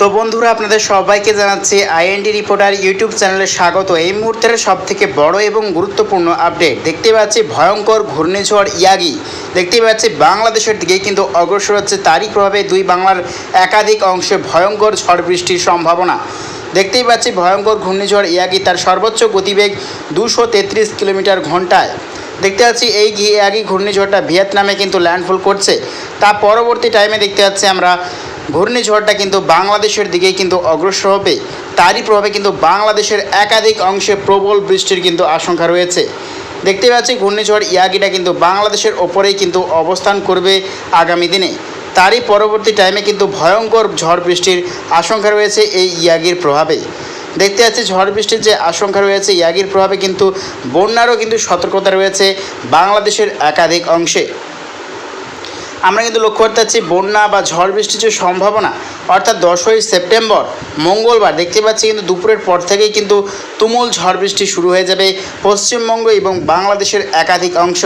তো বন্ধুরা, আপনাদের সবাইকে জানাচ্ছি আইএনডি রিপোর্টার ইউটিউব চ্যানেলে স্বাগত। এই মুহূর্তের সব থেকে বড় এবং গুরুত্বপূর্ণ আপডেট দেখতে পাচ্ছি ভয়ঙ্কর ঘূর্ণিঝড় ইয়াগি। দেখতে পাচ্ছি বাংলাদেশের দিকে কিন্তু অগ্রসর হচ্ছে তারই প্রভাবে দুই বাংলার একাধিক অংশে ভয়ঙ্কর ঝড় বৃষ্টির সম্ভাবনা। দেখতেই পাচ্ছি ভয়ঙ্কর ঘূর্ণিঝড় ইয়াগি তার সর্বোচ্চ গতিবেগ দুশো তেত্রিশ কিলোমিটার ঘন্টায়। দেখতে পাচ্ছি এই একই ঘূর্ণিঝড়টা ভিয়েতনামে কিন্তু ল্যান্ডফল করছে। তা পরবর্তী টাইমে দেখতে পাচ্ছি আমরা ঘূর্ণিঝড়টা কিন্তু বাংলাদেশের দিকেই কিন্তু অগ্রসর হবে। তারই প্রভাবে কিন্তু বাংলাদেশের একাধিক অংশে প্রবল বৃষ্টির কিন্তু আশঙ্কা রয়েছে। দেখতে পাচ্ছি ঘূর্ণিঝড় ইয়াগিটা কিন্তু বাংলাদেশের ওপরেই কিন্তু অবস্থান করবে আগামী দিনে। তারই পরবর্তী টাইমে কিন্তু ভয়ঙ্কর ঝড় বৃষ্টির আশঙ্কা রয়েছে এই ইয়াগির প্রভাবে। দেখতে পাচ্ছি ঝড় বৃষ্টির যে আশঙ্কা রয়েছে, ইয়াগির প্রভাবে কিন্তু বন্যারও কিন্তু সতর্কতা রয়েছে বাংলাদেশের একাধিক অংশে। আমরা কিন্তু লক্ষ্য করতে পারছি বন্যা বা ঝড় বৃষ্টির যে সম্ভাবনা অর্থাৎ দশই সেপ্টেম্বর, মঙ্গলবার। দেখতে পাচ্ছি কিন্তু দুপুরের পর থেকেই কিন্তু তুমুল ঝড় বৃষ্টি শুরু হয়ে যাবে পশ্চিমবঙ্গ এবং বাংলাদেশের একাধিক অংশ।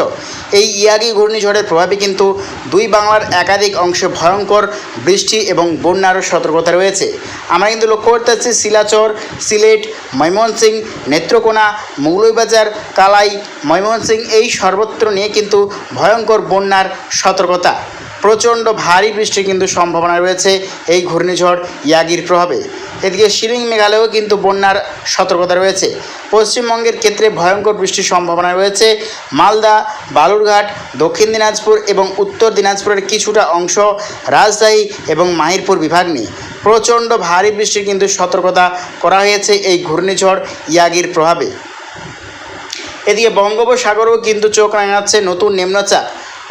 এই ইয়াগি ঘূর্ণিঝড়ের প্রভাবে কিন্তু দুই বাংলার একাধিক অংশে ভয়ঙ্কর বৃষ্টি এবং বন্যারও সতর্কতা রয়েছে। আমরা কিন্তু লক্ষ্য করতে পারছি শিলাচর, সিলেট ময়মনসিং নেত্রকোনা, মৌলভীবাজার, কালাই ময়মনসিং এই সর্বত্র নিয়ে কিন্তু ভয়ঙ্কর বন্যার সতর্কতা। প্রচণ্ড ভারী বৃষ্টির কিন্তু সম্ভাবনা রয়েছে এই ঘূর্ণিঝড় ইয়াগির প্রভাবে। এদিকে শিলিং মেঘালয়েও কিন্তু বন্যার সতর্কতা রয়েছে। পশ্চিমবঙ্গের ক্ষেত্রে ভয়ঙ্কর বৃষ্টির সম্ভাবনা রয়েছে। মালদা, বালুরঘাট, দক্ষিণ দিনাজপুর এবং উত্তর দিনাজপুরের কিছুটা অংশ রাজশাহী এবং মাহিরপুর বিভাগ নিয়ে প্রচণ্ড ভারী বৃষ্টির কিন্তু সতর্কতা করা হয়েছে এই ঘূর্ণিঝড় ইয়াগির প্রভাবে। এদিকে বঙ্গোপসাগরেও কিন্তু চোখ রাঙাচ্ছে নতুন নিম্নচাপ।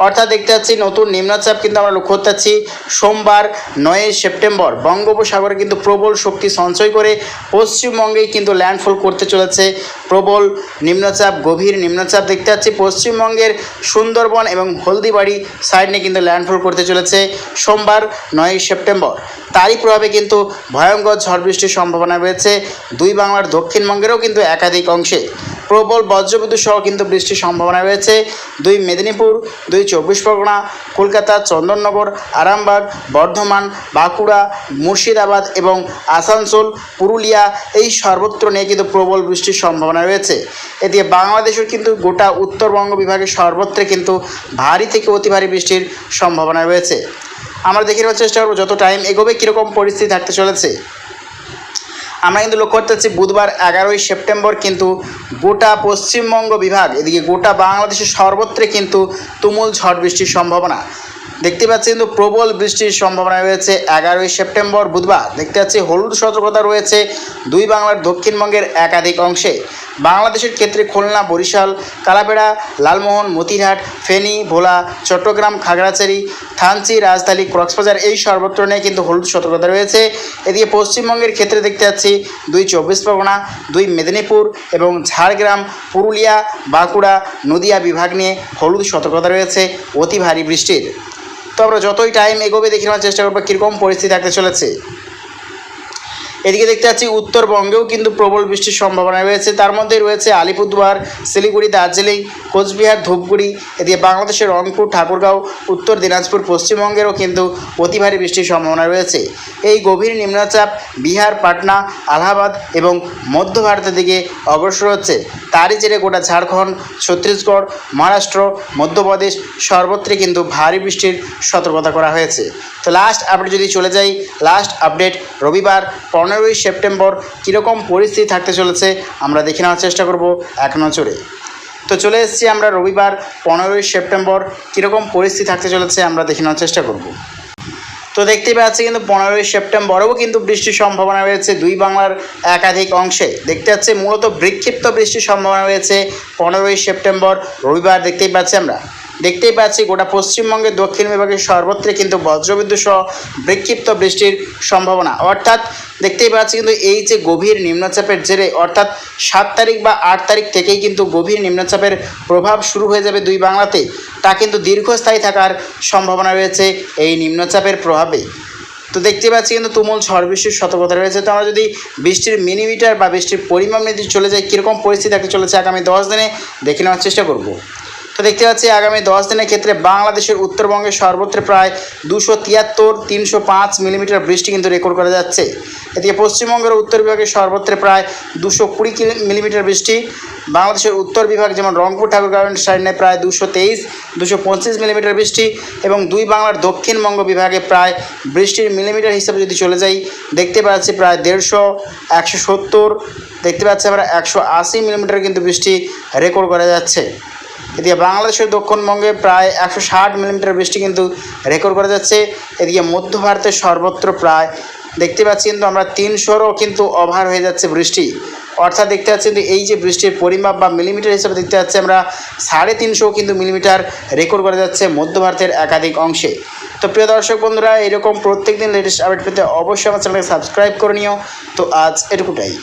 অর্থাৎ দেখতে পাচ্ছি নতুন নিম্নচাপ কিন্তু আমরা লক্ষ্য করতে পারছি। সোমবার নয়ই সেপ্টেম্বর বঙ্গোপসাগরে কিন্তু প্রবল শক্তি সঞ্চয় করে পশ্চিমবঙ্গেই কিন্তু ল্যান্ডফল করতে চলেছে। প্রবল নিম্নচাপ, গভীর নিম্নচাপ দেখতে পাচ্ছি। পশ্চিমবঙ্গের সুন্দরবন এবং হলদিবাড়ি সাইড নিয়ে কিন্তু ল্যান্ডফল করতে চলেছে সোমবার নয়ই সেপ্টেম্বর। তারই প্রভাবে কিন্তু ভয়ঙ্কর ঝড় বৃষ্টির সম্ভাবনা রয়েছে। দুই বাংলার দক্ষিণবঙ্গেরও কিন্তু একাধিক অংশে। প্রবল বজ্রবিদ্যুৎ সহ কিন্তু বৃষ্টির সম্ভাবনা রয়েছে। দুই মেদিনীপুর, দুই চব্বিশ পরগনা, কলকাতা, চন্দননগর, আরামবাগ, বর্ধমান, বাঁকুড়া, মুর্শিদাবাদ এবং আসানসোল, পুরুলিয়া এই সর্বত্র নিয়ে কিন্তু প্রবল বৃষ্টির সম্ভাবনা রয়েছে। এদিকে বাংলাদেশের কিন্তু গোটা উত্তরবঙ্গ বিভাগের সর্বত্রে কিন্তু ভারী থেকে অতি ভারী বৃষ্টির সম্ভাবনা রয়েছে। আমরা দেখে নেওয়ার চেষ্টা করব যত টাইম এগোবে, কীরকম পরিস্থিতি থাকতে চলেছে। আমরা কিন্তু লক্ষ্য করতে বুধবার এগারোই সেপ্টেম্বর কিন্তু গোটা পশ্চিমবঙ্গ বিভাগ, এদিকে গোটা বাংলাদেশের সর্বত্রে কিন্তু তুমুল ঝড় বৃষ্টির সম্ভাবনা। দেখতে পাচ্ছি কিন্তু প্রবল বৃষ্টির সম্ভাবনা রয়েছে এগারোই সেপ্টেম্বর বুধবার। দেখতে পাচ্ছি হলুদ সতর্কতা রয়েছে দুই বাংলার দক্ষিণবঙ্গের একাধিক অংশে। বাংলাদেশের ক্ষেত্রে খুলনা, বরিশাল, কালাপেড়া, লালমোহন মতিহাট ফেনী, ভোলা, চট্টগ্রাম, খাগড়াছড়ি, থানচি, রাজধানী, কক্সবাজার এই সর্বত্র নিয়ে কিন্তু হলুদ সতর্কতা রয়েছে। এদিকে পশ্চিমবঙ্গের ক্ষেত্রে দেখতে পাচ্ছি দুই চব্বিশ পরগনা, দুই মেদিনীপুর এবং ঝাড়গ্রাম, পুরুলিয়া, বাঁকুড়া, নদিয়া বিভাগ নিয়ে হলুদ সতর্কতা রয়েছে। অতি ভারী বৃষ্টির। তো আমরা যতই টাইম এগোবে দেখি চেষ্টা করব কীরকম পরিস্থিতি থাকতে চলেছে। এদিকে দেখতে পাচ্ছি উত্তরবঙ্গেও কিন্তু প্রবল বৃষ্টির সম্ভাবনা রয়েছে। তার মধ্যে রয়েছে আলিপুরদুয়ার, শিলিগুড়ি, দার্জিলিং, কোচবিহার, ধূপগুড়ি, এদিকে বাংলাদেশের রংপুর, ঠাকুরগাঁও, উত্তর দিনাজপুর, পশ্চিমবঙ্গেরও কিন্তু অতি ভারী বৃষ্টির সম্ভাবনা রয়েছে। এই গভীর নিম্নচাপ বিহার, পাটনা, আলাহাবাদ এবং মধ্য ভারতের দিকে অগ্রসর হচ্ছে। তারই জেরে গোটা ঝাড়খণ্ড, ছত্তিশগড়, মহারাষ্ট্র, মধ্যপ্রদেশ সর্বত্রে কিন্তু ভারী বৃষ্টির সতর্কতা করা হয়েছে। তো লাস্ট আপডেট যদি চলে যাই লাস্ট আপডেট রবিবার পনেরোই সেপ্টেম্বর কীরকম পরিস্থিতি থাকতে চলেছে, আমরা দেখে নেওয়ার চেষ্টা করব এক নজরে। তো চলে এসেছি আমরা রবিবার, পনেরোই সেপ্টেম্বর, কীরকম পরিস্থিতি থাকতে চলেছে আমরা দেখে নেওয়ার চেষ্টা করব। তো দেখতেই পাচ্ছি কিন্তু পনেরোই সেপ্টেম্বরেও কিন্তু বৃষ্টির সম্ভাবনা রয়েছে, দুই বাংলার একাধিক অংশে। দেখতে পাচ্ছি মূলত বিক্ষিপ্ত বৃষ্টির সম্ভাবনা রয়েছে পনেরোই সেপ্টেম্বর, রবিবার দেখতেই পাচ্ছি আমরা। দেখতেই পাচ্ছি গোটা পশ্চিমবঙ্গের দক্ষিণ বিভাগের সর্বত্রে কিন্তু বজ্রবিদ্যুৎ সহ বিক্ষিপ্ত বৃষ্টির সম্ভাবনা। অর্থাৎ দেখতেই পাচ্ছি কিন্তু এই যে গভীর নিম্নচাপের জেরে, অর্থাৎ সাত তারিখ বা আট তারিখ থেকেই কিন্তু গভীর নিম্নচাপের প্রভাব শুরু হয়ে যাবে দুই বাংলাতে। তা কিন্তু দীর্ঘস্থায়ী থাকার সম্ভাবনা রয়েছে এই নিম্নচাপের প্রভাবে। তো দেখতে পাচ্ছি কিন্তু তুমুল ঝড় বৃষ্টির সতর্কতা রয়েছে। তো আমরা যদি বৃষ্টির মিলিমিটার বা বৃষ্টির পরিমাণ যদি চলে যায় কীরকম পরিস্থিতি থাকতে চলেছে আগামী দশ দিনে, দেখে নেওয়ার চেষ্টা করব। তো দেখতে পাচ্ছি আগামী দশ দিনের ক্ষেত্রে বাংলাদেশের উত্তরবঙ্গে সর্বত্র প্রায় দুশো তিয়াত্তর, তিনশো পাঁচ মিলিমিটার বৃষ্টি কিন্তু রেকর্ড করা যাচ্ছে। এদিকে পশ্চিমবঙ্গের উত্তর বিভাগে সর্বত্র প্রায় দুশো কুড়ি মিলিমিটার বৃষ্টি। বাংলাদেশের উত্তর বিভাগ যেমন রংপুর, ঠাকুর ঠাকুরগাঁও সাইডে প্রায় দুশো তেইশ, দুশো পঁচিশ মিলিমিটার বৃষ্টি এবং দুই বাংলার দক্ষিণবঙ্গ বিভাগে প্রায় বৃষ্টির মিলিমিটার হিসাবে যদি চলে যাই, দেখতে পাচ্ছি প্রায় দেড়শো, একশো সত্তর, দেখতে পাচ্ছি আমরা একশো আশি মিলিমিটার কিন্তু বৃষ্টি রেকর্ড করা যাচ্ছে। এদিকে বাংলাদেশের দক্ষিণবঙ্গে প্রায় একশো ষাট মিলিমিটার বৃষ্টি কিন্তু রেকর্ড করা যাচ্ছে। এদিকে মধ্য ভারতের সর্বত্র প্রায় দেখতে পাচ্ছি কিন্তু আমরা তিনশোরও কিন্তু অভার হয়ে যাচ্ছে বৃষ্টি। অর্থাৎ দেখতে পাচ্ছি কিন্তু এই যে বৃষ্টির পরিমাপ বা মিলিমিটার হিসাবে দেখতে পাচ্ছি আমরা সাড়ে তিনশো কিন্তু মিলিমিটার রেকর্ড করা যাচ্ছে মধ্য ভারতের একাধিক অংশে। তো প্রিয় দর্শক বন্ধুরা, এরকম প্রত্যেক দিন লেটেস্ট আপডেট পেতে অবশ্যই আমার চ্যানেলকে সাবস্ক্রাইব করে নিও। তো আজ এটুকুটাই।